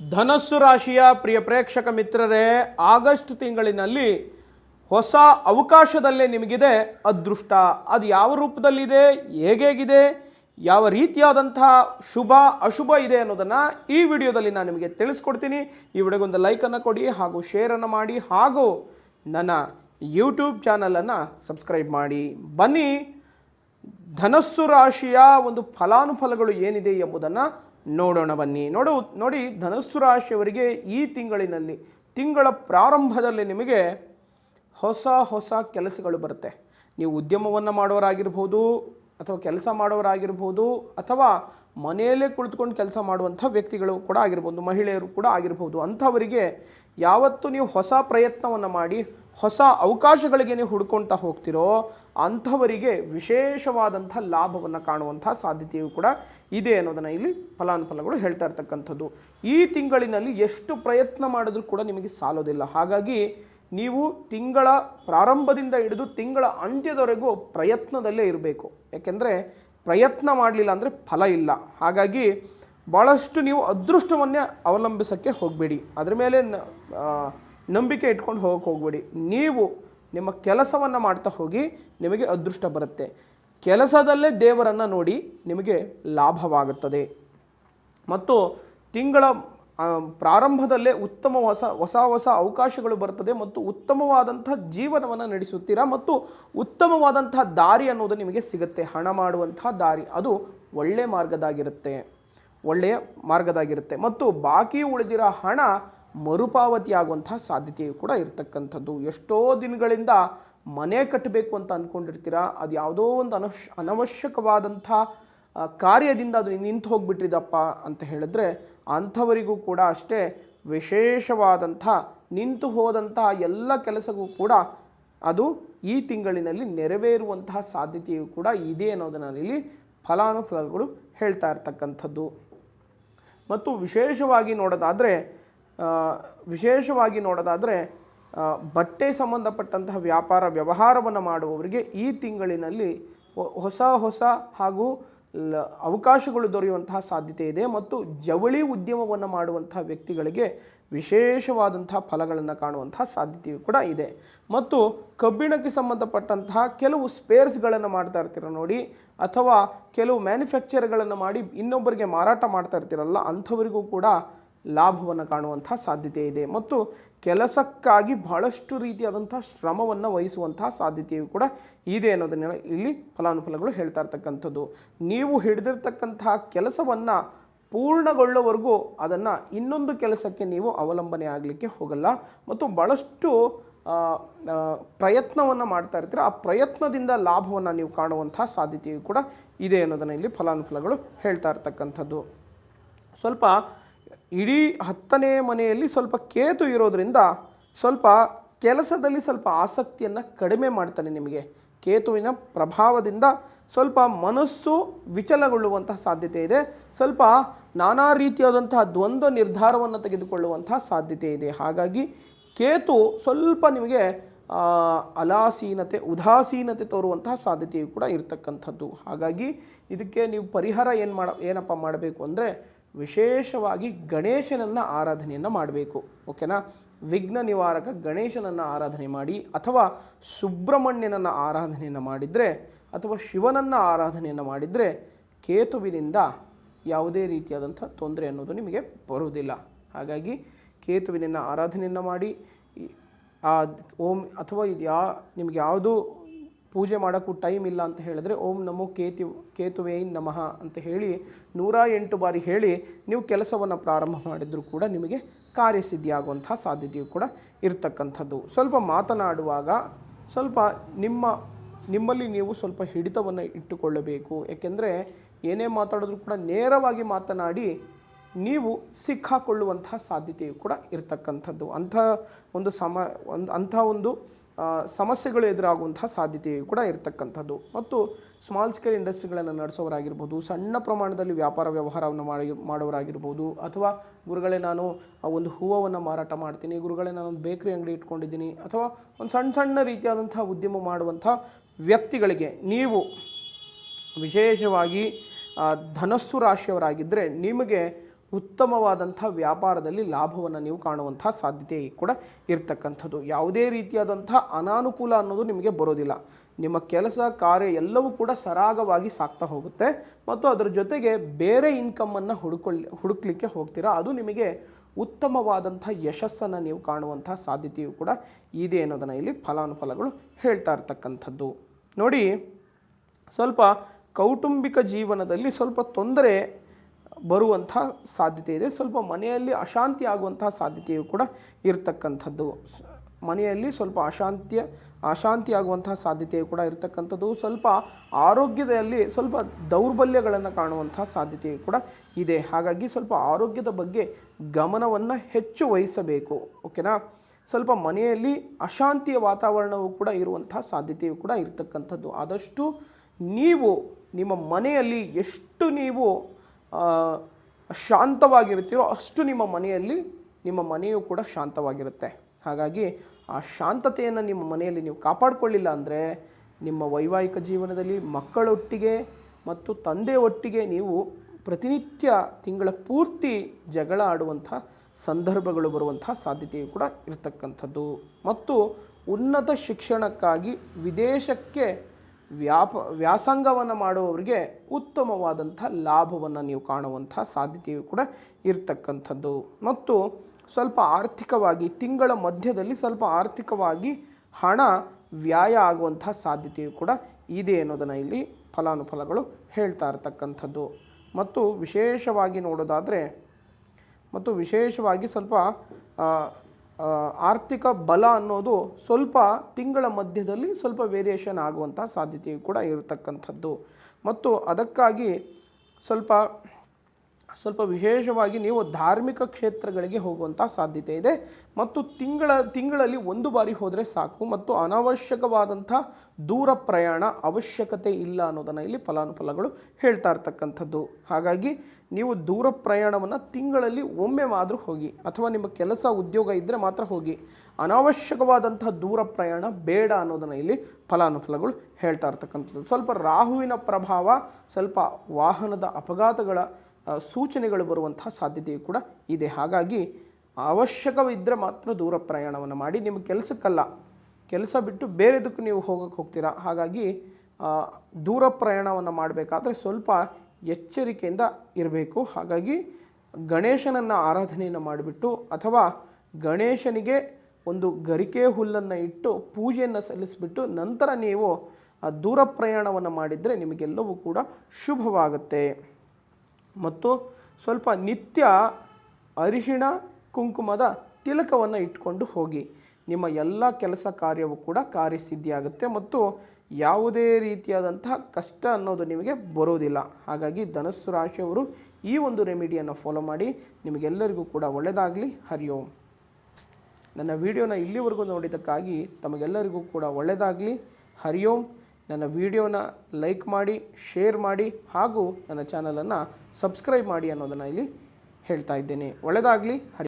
ಧನಸ್ಸು ರಾಶಿಯ ಪ್ರಿಯ ಪ್ರೇಕ್ಷಕ ಮಿತ್ರರೇ, ಆಗಸ್ಟ್ ತಿಂಗಳಿನಲ್ಲಿ ಹೊಸ ಅವಕಾಶದಲ್ಲೇ ನಿಮಗಿದೆ ಅದೃಷ್ಟ. ಅದು ಯಾವ ರೂಪದಲ್ಲಿದೆ, ಹೇಗೇಗಿದೆ, ಯಾವ ರೀತಿಯಾದಂತಹ ಶುಭ, ಅಶುಭ ಇದೆ ಅನ್ನೋದನ್ನು ಈ ವಿಡಿಯೋದಲ್ಲಿ ನಾನು ನಿಮಗೆ ತಿಳಿಸ್ಕೊಡ್ತೀನಿ. ಈ ವಿಡಿಯೋಗೊಂದು ಲೈಕನ್ನು ಕೊಡಿ ಹಾಗೂ ಶೇರನ್ನು ಮಾಡಿ ಹಾಗೂ ನನ್ನ ಯೂಟ್ಯೂಬ್ ಚಾನಲನ್ನು ಸಬ್ಸ್ಕ್ರೈಬ್ ಮಾಡಿ. ಬನ್ನಿ, ಧನಸ್ಸು ರಾಶಿಯ ಒಂದು ಫಲಾನುಫಲಗಳು ಏನಿದೆ ಎಂಬುದನ್ನು ನೋಡೋಣ ಬನ್ನಿ. ನೋಡು, ನೋಡಿ ಧನಸ್ಸು ರಾಶಿಯವರಿಗೆ ಈ ತಿಂಗಳಿನಲ್ಲಿ, ತಿಂಗಳ ಪ್ರಾರಂಭದಲ್ಲಿ ನಿಮಗೆ ಹೊಸ ಹೊಸ ಕೆಲಸಗಳು ಬರುತ್ತೆ. ನೀವು ಉದ್ಯಮವನ್ನು ಮಾಡೋರಾಗಿರ್ಬೋದು ಅಥವಾ ಕೆಲಸ ಮಾಡೋರಾಗಿರ್ಬೋದು ಅಥವಾ ಮನೆಯಲ್ಲೇ ಕುಳಿತುಕೊಂಡು ಕೆಲಸ ಮಾಡುವಂಥ ವ್ಯಕ್ತಿಗಳು ಕೂಡ ಆಗಿರ್ಬೋದು, ಮಹಿಳೆಯರು ಕೂಡ ಆಗಿರ್ಬೋದು, ಅಂಥವರಿಗೆ ಯಾವತ್ತು ನೀವು ಹೊಸ ಪ್ರಯತ್ನವನ್ನು ಮಾಡಿ, ಹೊಸ ಅವಕಾಶಗಳಿಗೆ ನೀವು ಹುಡ್ಕೊಳ್ತಾ ಹೋಗ್ತಿರೋ ಅಂಥವರಿಗೆ ವಿಶೇಷವಾದಂಥ ಲಾಭವನ್ನು ಕಾಣುವಂಥ ಸಾಧ್ಯತೆಯು ಕೂಡ ಇದೆ ಅನ್ನೋದನ್ನು ಇಲ್ಲಿ ಫಲಾನುಫಲಗಳು ಹೇಳ್ತಾ ಇರ್ತಕ್ಕಂಥದ್ದು. ಈ ತಿಂಗಳಿನಲ್ಲಿ ಎಷ್ಟು ಪ್ರಯತ್ನ ಮಾಡಿದ್ರೂ ಕೂಡ ನಿಮಗೆ ಸಾಲೋದಿಲ್ಲ. ಹಾಗಾಗಿ ನೀವು ತಿಂಗಳ ಪ್ರಾರಂಭದಿಂದ ಹಿಡಿದು ತಿಂಗಳ ಅಂತ್ಯದವರೆಗೂ ಪ್ರಯತ್ನದಲ್ಲೇ ಇರಬೇಕು. ಯಾಕೆಂದರೆ ಪ್ರಯತ್ನ ಮಾಡಲಿಲ್ಲ ಅಂದರೆ ಫಲ ಇಲ್ಲ. ಹಾಗಾಗಿ ಭಾಳಷ್ಟು ನೀವು ಅದೃಷ್ಟವನ್ನೇ ಅವಲಂಬಿಸೋಕ್ಕೆ ಹೋಗಬೇಡಿ. ಅದರ ಮೇಲೆ ನಂಬಿಕೆ ಇಟ್ಕೊಂಡು ಹೋಗಕ್ಕೆ ಹೋಗಬೇಡಿ. ನೀವು ನಿಮ್ಮ ಕೆಲಸವನ್ನು ಮಾಡ್ತಾ ಹೋಗಿ ನಿಮಗೆ ಅದೃಷ್ಟ ಬರುತ್ತೆ. ಕೆಲಸದಲ್ಲೇ ದೇವರನ್ನು ನೋಡಿ ನಿಮಗೆ ಲಾಭವಾಗುತ್ತದೆ. ಮತ್ತು ತಿಂಗಳ ಪ್ರಾರಂಭದಲ್ಲೇ ಉತ್ತಮ ಹೊಸ ಹೊಸ ಹೊಸ ಅವಕಾಶಗಳು ಬರ್ತದೆ ಮತ್ತು ಉತ್ತಮವಾದಂಥ ಜೀವನವನ್ನು ನಡೆಸುತ್ತೀರಾ ಮತ್ತು ಉತ್ತಮವಾದಂತಹ ದಾರಿ ಅನ್ನೋದು ನಿಮಗೆ ಸಿಗುತ್ತೆ. ಹಣ ಮಾಡುವಂತಹ ದಾರಿ, ಅದು ಒಳ್ಳೆಯ ಮಾರ್ಗದಾಗಿರುತ್ತೆ. ಒಳ್ಳೆಯ ಮಾರ್ಗದಾಗಿರುತ್ತೆ. ಮತ್ತು ಬಾಕಿ ಉಳಿದಿರೋ ಹಣ ಮರುಪಾವತಿ ಆಗುವಂತಹ ಸಾಧ್ಯತೆಯು ಕೂಡ ಇರತಕ್ಕಂಥದ್ದು. ಎಷ್ಟೋ ದಿನಗಳಿಂದ ಮನೆ ಕಟ್ಟಬೇಕು ಅಂತ ಅಂದ್ಕೊಂಡಿರ್ತೀರಾ ಅದು ಯಾವುದೋ ಒಂದು ಅನವಶ್ ಅನವಶ್ಯಕವಾದಂಥ ಕಾರ್ಯದಿಂದ ಅದು ನಿಂತು ಹೋಗ್ಬಿಟ್ಟಿದಪ್ಪ ಅಂತ ಹೇಳಿದ್ರೆ ಅಂಥವರಿಗೂ ಕೂಡ ಅಷ್ಟೇ ವಿಶೇಷವಾದಂಥ ನಿಂತು ಹೋದಂತಹ ಎಲ್ಲ ಕೆಲಸಕ್ಕೂ ಕೂಡ ಅದು ಈ ತಿಂಗಳಿನಲ್ಲಿ ನೆರವೇರುವಂತಹ ಸಾಧ್ಯತೆಯು ಕೂಡ ಇದೆ ಅನ್ನೋದನ್ನು ಇಲ್ಲಿ ಫಲಾನುಫಲಗಳು ಹೇಳ್ತಾ ಇರ್ತಕ್ಕಂಥದ್ದು. ಮತ್ತು ವಿಶೇಷವಾಗಿ ನೋಡೋದಾದರೆ ವಿಶೇಷವಾಗಿ ನೋಡೋದಾದರೆ ಬಟ್ಟೆ ಸಂಬಂಧಪಟ್ಟಂತಹ ವ್ಯಾಪಾರ ವ್ಯವಹಾರವನ್ನು ಮಾಡುವವರಿಗೆ ಈ ತಿಂಗಳಿನಲ್ಲಿ ಹೊಸ ಹೊಸ ಹಾಗೂ ಅವಕಾಶಗಳು ದೊರೆಯುವಂತಹ ಸಾಧ್ಯತೆ ಇದೆ ಮತ್ತು ಜವಳಿ ಉದ್ಯಮವನ್ನು ಮಾಡುವಂಥ ವ್ಯಕ್ತಿಗಳಿಗೆ ವಿಶೇಷವಾದಂತಹ ಫಲಗಳನ್ನು ಕಾಣುವಂತಹ ಸಾಧ್ಯತೆಯು ಕೂಡ ಇದೆ. ಮತ್ತು ಕಬ್ಬಿಣಕ್ಕೆ ಸಂಬಂಧಪಟ್ಟಂತಹ ಕೆಲವು ಸ್ಪೇರ್ಸ್ಗಳನ್ನು ಮಾಡ್ತಾ ಇರ್ತೀರ ನೋಡಿ, ಅಥವಾ ಕೆಲವು ಮ್ಯಾನುಫ್ಯಾಕ್ಚರ್ಗಳನ್ನು ಮಾಡಿ ಇನ್ನೊಬ್ಬರಿಗೆ ಮಾರಾಟ ಮಾಡ್ತಾ ಇರ್ತೀರಲ್ಲ, ಅಂಥವರಿಗೂ ಕೂಡ ಲಾಭವನ್ನು ಕಾಣುವಂಥ ಸಾಧ್ಯತೆ ಇದೆ. ಮತ್ತು ಕೆಲಸಕ್ಕಾಗಿ ಬಹಳಷ್ಟು ರೀತಿಯಾದಂಥ ಶ್ರಮವನ್ನು ವಹಿಸುವಂತಹ ಸಾಧ್ಯತೆಯು ಕೂಡ ಇದೆ ಅನ್ನೋದನ್ನ ಇಲ್ಲಿ ಫಲಾನುಫಲಗಳು ಹೇಳ್ತಾ ಇರ್ತಕ್ಕಂಥದ್ದು. ನೀವು ಹಿಡಿದಿರ್ತಕ್ಕಂತಹ ಕೆಲಸವನ್ನು ಪೂರ್ಣಗೊಳ್ಳೋವರೆಗೂ ಅದನ್ನು ಇನ್ನೊಂದು ಕೆಲಸಕ್ಕೆ ನೀವು ಅವಲಂಬನೆ ಆಗಲಿಕ್ಕೆ ಹೋಗಲ್ಲ. ಮತ್ತು ಭಾಳಷ್ಟು ಪ್ರಯತ್ನವನ್ನು ಮಾಡ್ತಾ ಇರ್ತೀರ, ಆ ಪ್ರಯತ್ನದಿಂದ ಲಾಭವನ್ನು ನೀವು ಕಾಣುವಂಥ ಸಾಧ್ಯತೆಯು ಕೂಡ ಇದೆ ಅನ್ನೋದನ್ನು ಇಲ್ಲಿ ಫಲಾನುಫಲಗಳು ಹೇಳ್ತಾ ಇರ್ತಕ್ಕಂಥದ್ದು. ಸ್ವಲ್ಪ ಇಡೀ ಹತ್ತನೇ ಮನೆಯಲ್ಲಿ ಸ್ವಲ್ಪ ಕೇತು ಇರೋದರಿಂದ ಸ್ವಲ್ಪ ಕೆಲಸದಲ್ಲಿ ಸ್ವಲ್ಪ ಆಸಕ್ತಿಯನ್ನು ಕಡಿಮೆ ಮಾಡ್ತಾನೆ ನಿಮಗೆ. ಕೇತುವಿನ ಪ್ರಭಾವದಿಂದ ಸ್ವಲ್ಪ ಮನಸ್ಸು ವಿಚಲಗೊಳ್ಳುವಂತಹ ಸಾಧ್ಯತೆ ಇದೆ. ಸ್ವಲ್ಪ ನಾನಾ ರೀತಿಯಾದಂತಹ ದ್ವಂದ್ವ ನಿರ್ಧಾರವನ್ನು ತೆಗೆದುಕೊಳ್ಳುವಂತಹ ಸಾಧ್ಯತೆ ಇದೆ. ಹಾಗಾಗಿ ಕೇತು ಸ್ವಲ್ಪ ನಿಮಗೆ ಅಲಾಸೀನತೆ, ಉದಾಸೀನತೆ ತೋರುವಂತಹ ಸಾಧ್ಯತೆಯು ಕೂಡ ಇರತಕ್ಕಂಥದ್ದು. ಹಾಗಾಗಿ ಇದಕ್ಕೆ ನೀವು ಪರಿಹಾರ ಏನು ಮಾಡ, ಏನಪ್ಪ ಮಾಡಬೇಕು ಅಂದರೆ ವಿಶೇಷವಾಗಿ ಗಣೇಶನನ್ನು ಆರಾಧನೆಯನ್ನು ಮಾಡಬೇಕು, ಓಕೆನಾ? ವಿಘ್ನ ನಿವಾರಕ ಗಣೇಶನನ್ನು ಆರಾಧನೆ ಮಾಡಿ, ಅಥವಾ ಸುಬ್ರಹ್ಮಣ್ಯನನ್ನು ಆರಾಧನೆಯನ್ನು ಮಾಡಿದರೆ, ಅಥವಾ ಶಿವನನ್ನು ಆರಾಧನೆಯನ್ನು ಮಾಡಿದರೆ ಕೇತುವಿನಿಂದ ಯಾವುದೇ ರೀತಿಯಾದಂಥ ತೊಂದರೆ ಅನ್ನೋದು ನಿಮಗೆ ಬರುವುದಿಲ್ಲ. ಹಾಗಾಗಿ ಕೇತುವಿನ ಆರಾಧನೆಯನ್ನು ಮಾಡಿ ಆ ಓಂ ಅಥವಾ ಇದು ಯಾ, ನಿಮ್ಗೆ ಯಾವುದು ಪೂಜೆ ಮಾಡೋಕ್ಕೂ ಟೈಮ್ ಇಲ್ಲ ಅಂತ ಹೇಳಿದ್ರೆ ಓಂ ನಮೋ ಕೇತು ಕೇತುವೇ ನಮಃ ಅಂತ ಹೇಳಿ ನೂರ ಎಂಟು ಬಾರಿ ಹೇಳಿ ನೀವು ಕೆಲಸವನ್ನು ಪ್ರಾರಂಭ ಮಾಡಿದರೂ ಕೂಡ ನಿಮಗೆ ಕಾರ್ಯಸಿದ್ಧಿಯಾಗುವಂಥ ಸಾಧ್ಯತೆಯು ಕೂಡ ಇರತಕ್ಕಂಥದ್ದು. ಸ್ವಲ್ಪ ಮಾತನಾಡುವಾಗ ಸ್ವಲ್ಪ ನಿಮ್ಮ, ನಿಮ್ಮಲ್ಲಿ ನೀವು ಸ್ವಲ್ಪ ಹಿಡಿತವನ್ನು ಇಟ್ಟುಕೊಳ್ಳಬೇಕು. ಏಕೆಂದರೆ ಏನೇ ಮಾತಾಡಿದ್ರೂ ಕೂಡ ನೇರವಾಗಿ ಮಾತನಾಡಿ ನೀವು ಸಿಕ್ಕಾಕೊಳ್ಳುವಂತಹ ಸಾಧ್ಯತೆಯು ಕೂಡ ಇರತಕ್ಕಂಥದ್ದು. ಅಂಥ ಒಂದು ಸಮ, ಒಂದು, ಅಂಥ ಒಂದು ಸಮಸ್ಯೆಗಳು ಎದುರಾಗುವಂತಹ ಸಾಧ್ಯತೆಯು ಕೂಡ ಇರತಕ್ಕಂಥದ್ದು. ಮತ್ತು ಸ್ಮಾಲ್ ಸ್ಕೇಲ್ ಇಂಡಸ್ಟ್ರಿಗಳನ್ನು ನಡೆಸೋರಾಗಿರ್ಬೋದು ಸಣ್ಣ ಪ್ರಮಾಣದಲ್ಲಿ ವ್ಯಾಪಾರ ವ್ಯವಹಾರವನ್ನು ಮಾಡಿ ಮಾಡೋರಾಗಿರ್ಬೋದು ಅಥವಾ ಗುರುಗಳೇ ನಾನು ಒಂದು ಹೂವನ್ನು ಮಾರಾಟ ಮಾಡ್ತೀನಿ, ಗುರುಗಳೇ ನಾನು ಒಂದು ಬೇಕರಿ ಅಂಗಡಿ ಇಟ್ಕೊಂಡಿದ್ದೀನಿ, ಅಥವಾ ಒಂದು ಸಣ್ಣ ಸಣ್ಣ ರೀತಿಯಾದಂಥ ಉದ್ಯಮ ಮಾಡುವಂಥ ವ್ಯಕ್ತಿಗಳಿಗೆ ನೀವು ವಿಶೇಷವಾಗಿ ಧನಸ್ಸು ರಾಶಿಯವರಾಗಿದ್ದರೆ ನಿಮಗೆ ಉತ್ತಮವಾದಂಥ ವ್ಯಾಪಾರದಲ್ಲಿ ಲಾಭವನ್ನು ನೀವು ಕಾಣುವಂಥ ಸಾಧ್ಯತೆ ಕೂಡ ಇರ್ತಕ್ಕಂಥದ್ದು. ಯಾವುದೇ ರೀತಿಯಾದಂಥ ಅನಾನುಕೂಲ ಅನ್ನೋದು ನಿಮಗೆ ಬರೋದಿಲ್ಲ. ನಿಮ್ಮ ಕೆಲಸ, ಕಾರ್ಯ ಎಲ್ಲವೂ ಕೂಡ ಸರಾಗವಾಗಿ ಸಾಗ್ತಾ ಹೋಗುತ್ತೆ. ಮತ್ತು ಅದರ ಜೊತೆಗೆ ಬೇರೆ ಇನ್ಕಮನ್ನು ಹುಡುಕೊಳ್ಳಿ, ಹುಡುಕ್ಲಿಕ್ಕೆ ಹೋಗ್ತೀರಾ? ಅದು ನಿಮಗೆ ಉತ್ತಮವಾದಂಥ ಯಶಸ್ಸನ್ನು ನೀವು ಕಾಣುವಂಥ ಸಾಧ್ಯತೆಯು ಕೂಡ ಇದೆ ಅನ್ನೋದನ್ನು ಇಲ್ಲಿ ಫಲಾನುಫಲಗಳು ಹೇಳ್ತಾ ಇರ್ತಕ್ಕಂಥದ್ದು. ನೋಡಿ, ಸ್ವಲ್ಪ ಕೌಟುಂಬಿಕ ಜೀವನದಲ್ಲಿ ಸ್ವಲ್ಪ ತೊಂದರೆ ಬರುವಂಥ ಸಾಧ್ಯತೆ ಇದೆ. ಸ್ವಲ್ಪ ಮನೆಯಲ್ಲಿ ಅಶಾಂತಿ ಆಗುವಂಥ ಸಾಧ್ಯತೆಯು ಕೂಡ ಇರತಕ್ಕಂಥದ್ದು. ಮನೆಯಲ್ಲಿ ಸ್ವಲ್ಪ ಅಶಾಂತಿಯ, ಅಶಾಂತಿ ಆಗುವಂತಹ ಸಾಧ್ಯತೆಯು ಕೂಡ ಇರತಕ್ಕಂಥದ್ದು. ಸ್ವಲ್ಪ ಆರೋಗ್ಯದಲ್ಲಿ ಸ್ವಲ್ಪ ದೌರ್ಬಲ್ಯಗಳನ್ನು ಕಾಣುವಂಥ ಸಾಧ್ಯತೆಯು ಕೂಡ ಇದೆ. ಹಾಗಾಗಿ ಸ್ವಲ್ಪ ಆರೋಗ್ಯದ ಬಗ್ಗೆ ಗಮನವನ್ನು ಹೆಚ್ಚು ವಹಿಸಬೇಕು. ಓಕೆನಾ? ಸ್ವಲ್ಪ ಮನೆಯಲ್ಲಿ ಅಶಾಂತಿಯ ವಾತಾವರಣವು ಕೂಡ ಇರುವಂಥ ಸಾಧ್ಯತೆಯು ಕೂಡ ಇರತಕ್ಕಂಥದ್ದು. ಆದಷ್ಟು ನೀವು ನಿಮ್ಮ ಮನೆಯಲ್ಲಿ ಎಷ್ಟು ನೀವು ಶಾಂತವಾಗಿರ್ತೀರೋ ಅಷ್ಟು ನಿಮ್ಮ ಮನೆಯಲ್ಲಿ ನಿಮ್ಮ ಮನೆಯು ಕೂಡ ಶಾಂತವಾಗಿರುತ್ತೆ. ಹಾಗಾಗಿ ಆ ಶಾಂತತೆಯನ್ನು ನಿಮ್ಮ ಮನೆಯಲ್ಲಿ ನೀವು ಕಾಪಾಡಿಕೊಳ್ಳಿಲ್ಲ ಅಂದರೆ ನಿಮ್ಮ ವೈವಾಹಿಕ ಜೀವನದಲ್ಲಿ ಮಕ್ಕಳೊಟ್ಟಿಗೆ ಮತ್ತು ತಂದೆ ಒಟ್ಟಿಗೆ ನೀವು ಪ್ರತಿನಿತ್ಯ ತಿಂಗಳ ಪೂರ್ತಿ ಜಗಳ ಆಡುವಂಥ ಸಂದರ್ಭಗಳು ಬರುವಂತಹ ಸಾಧ್ಯತೆಯು ಕೂಡ ಇರತಕ್ಕಂಥದ್ದು. ಮತ್ತು ಉನ್ನತ ಶಿಕ್ಷಣಕ್ಕಾಗಿ ವಿದೇಶಕ್ಕೆ ವ್ಯಾಪ, ವ್ಯಾಸಂಗವನ್ನು ಮಾಡುವವರಿಗೆ ಉತ್ತಮವಾದಂಥ ಲಾಭವನ್ನು ನೀವು ಕಾಣುವಂಥ ಸಾಧ್ಯತೆಯು ಕೂಡ ಇರತಕ್ಕಂಥದ್ದು. ಮತ್ತು ಸ್ವಲ್ಪ ಆರ್ಥಿಕವಾಗಿ, ತಿಂಗಳ ಮಧ್ಯದಲ್ಲಿ ಸ್ವಲ್ಪ ಆರ್ಥಿಕವಾಗಿ ಹಣ ವ್ಯಯ ಆಗುವಂಥ ಸಾಧ್ಯತೆಯು ಕೂಡ ಇದೆ ಅನ್ನೋದನ್ನು ಇಲ್ಲಿ ಫಲಾನುಫಲಗಳು ಹೇಳ್ತಾ ಇರ್ತಕ್ಕಂಥದ್ದು. ಮತ್ತು ವಿಶೇಷವಾಗಿ ನೋಡೋದಾದರೆ, ಮತ್ತು ವಿಶೇಷವಾಗಿ ಸ್ವಲ್ಪ ಆರ್ಥಿಕ ಬಲ ಅನ್ನೋದು ಸ್ವಲ್ಪ ತಿಂಗಳ ಮಧ್ಯದಲ್ಲಿ ಸ್ವಲ್ಪ ವೇರಿಯೇಷನ್ ಆಗುವಂಥ ಸಾಧ್ಯತೆಯು ಕೂಡ ಇರತಕ್ಕಂಥದ್ದು. ಮತ್ತು ಅದಕ್ಕಾಗಿ ಸ್ವಲ್ಪ ಸ್ವಲ್ಪ ವಿಶೇಷವಾಗಿ ನೀವು ಧಾರ್ಮಿಕ ಕ್ಷೇತ್ರಗಳಿಗೆ ಹೋಗುವಂಥ ಸಾಧ್ಯತೆ ಇದೆ. ಮತ್ತು ತಿಂಗಳ, ತಿಂಗಳಲ್ಲಿ ಒಂದು ಬಾರಿ ಹೋದರೆ ಸಾಕು. ಮತ್ತು ಅನವಶ್ಯಕವಾದಂಥ ದೂರ ಪ್ರಯಾಣ ಅವಶ್ಯಕತೆ ಇಲ್ಲ ಅನ್ನೋದನ್ನು ಇಲ್ಲಿ ಫಲಾನುಫಲಗಳು ಹೇಳ್ತಾ ಇರ್ತಕ್ಕಂಥದ್ದು. ಹಾಗಾಗಿ ನೀವು ದೂರ ಪ್ರಯಾಣವನ್ನು ತಿಂಗಳಲ್ಲಿ ಒಮ್ಮೆ ಮಾತ್ರ ಹೋಗಿ, ಅಥವಾ ನಿಮ್ಮ ಕೆಲಸ ಉದ್ಯೋಗ ಇದ್ದರೆ ಮಾತ್ರ ಹೋಗಿ, ಅನಾವಶ್ಯಕವಾದಂಥ ದೂರ ಪ್ರಯಾಣ ಬೇಡ ಅನ್ನೋದನ್ನು ಇಲ್ಲಿ ಫಲಾನುಫಲಗಳು ಹೇಳ್ತಾ ಇರ್ತಕ್ಕಂಥದ್ದು. ಸ್ವಲ್ಪ ರಾಹುವಿನ ಪ್ರಭಾವ, ಸ್ವಲ್ಪ ವಾಹನದ ಅಪಘಾತಗಳ ಸೂಚನೆಗಳು ಬರುವಂತಹ ಸಾಧ್ಯತೆಯು ಕೂಡ ಇದೆ. ಹಾಗಾಗಿ ಅವಶ್ಯಕವಿದ್ದರೆ ಮಾತ್ರ ದೂರ ಪ್ರಯಾಣವನ್ನು ಮಾಡಿ. ನಿಮ್ಮ ಕೆಲಸಕ್ಕಲ್ಲ. ಕೆಲಸ ಬಿಟ್ಟು ಬೇರೆದಕ್ಕೂ ನೀವು ಹೋಗಕ್ಕೆ ಹೋಗ್ತೀರಾ? ಹಾಗಾಗಿ ದೂರ ಪ್ರಯಾಣವನ್ನು ಮಾಡಬೇಕಾದ್ರೆ ಸ್ವಲ್ಪ ಎಚ್ಚರಿಕೆಯಿಂದ ಇರಬೇಕು. ಹಾಗಾಗಿ ಗಣೇಶನನ್ನು ಆರಾಧನೆಯನ್ನು ಮಾಡಿಬಿಟ್ಟು ಅಥವಾ ಗಣೇಶನಿಗೆ ಒಂದು ಗರಿಕೆ ಹುಲ್ಲನ್ನು ಇಟ್ಟು ಪೂಜೆಯನ್ನು ಸಲ್ಲಿಸಿಬಿಟ್ಟು ನಂತರ ನೀವು ಆ ದೂರ ಪ್ರಯಾಣವನ್ನು ಮಾಡಿದರೆ ನಿಮಗೆಲ್ಲವೂ ಕೂಡ ಶುಭವಾಗುತ್ತೆ. ಮತ್ತು ಸ್ವಲ್ಪ ನಿತ್ಯ ಅರಿಶಿಣ, ಕುಂಕುಮದ ತಿಲಕವನ್ನು ಇಟ್ಕೊಂಡು ಹೋಗಿ. ನಿಮ್ಮ ಎಲ್ಲ ಕೆಲಸ ಕಾರ್ಯವೂ ಕೂಡ ಕಾರ್ಯಸಿದ್ಧಿಯಾಗುತ್ತೆ ಮತ್ತು ಯಾವುದೇ ರೀತಿಯಾದಂತಹ ಕಷ್ಟ ಅನ್ನೋದು ನಿಮಗೆ ಬರೋದಿಲ್ಲ. ಹಾಗಾಗಿ ಧನಸ್ಸು ರಾಶಿಯವರು ಈ ಒಂದು ರೆಮಿಡಿಯನ್ನು ಫಾಲೋ ಮಾಡಿ. ನಿಮಗೆಲ್ಲರಿಗೂ ಕೂಡ ಒಳ್ಳೆಯದಾಗಲಿ ಹರಿ ಓಂ. ನನ್ನ ವಿಡಿಯೋನ ಇಲ್ಲಿವರೆಗೂ ನೋಡಿದ್ದಕ್ಕಾಗಿ ತಮಗೆಲ್ಲರಿಗೂ ಕೂಡ ಒಳ್ಳೆಯದಾಗಲಿ. ಹರಿ ಓಂ ನನ್ನ ವಿಡಿಯೋನ ಲೈಕ್ ಮಾಡಿ, ಶೇರ್ ಮಾಡಿ ಹಾಗೂ ನನ್ನ ಚಾನಲನ್ನು ಸಬ್ಸ್ಕ್ರೈಬ್ ಮಾಡಿ ಅನ್ನೋದನ್ನು ಇಲ್ಲಿ ಹೇಳ್ತಾ ಇದ್ದೇನೆ. ಒಳ್ಳೆಯದಾಗಲಿ.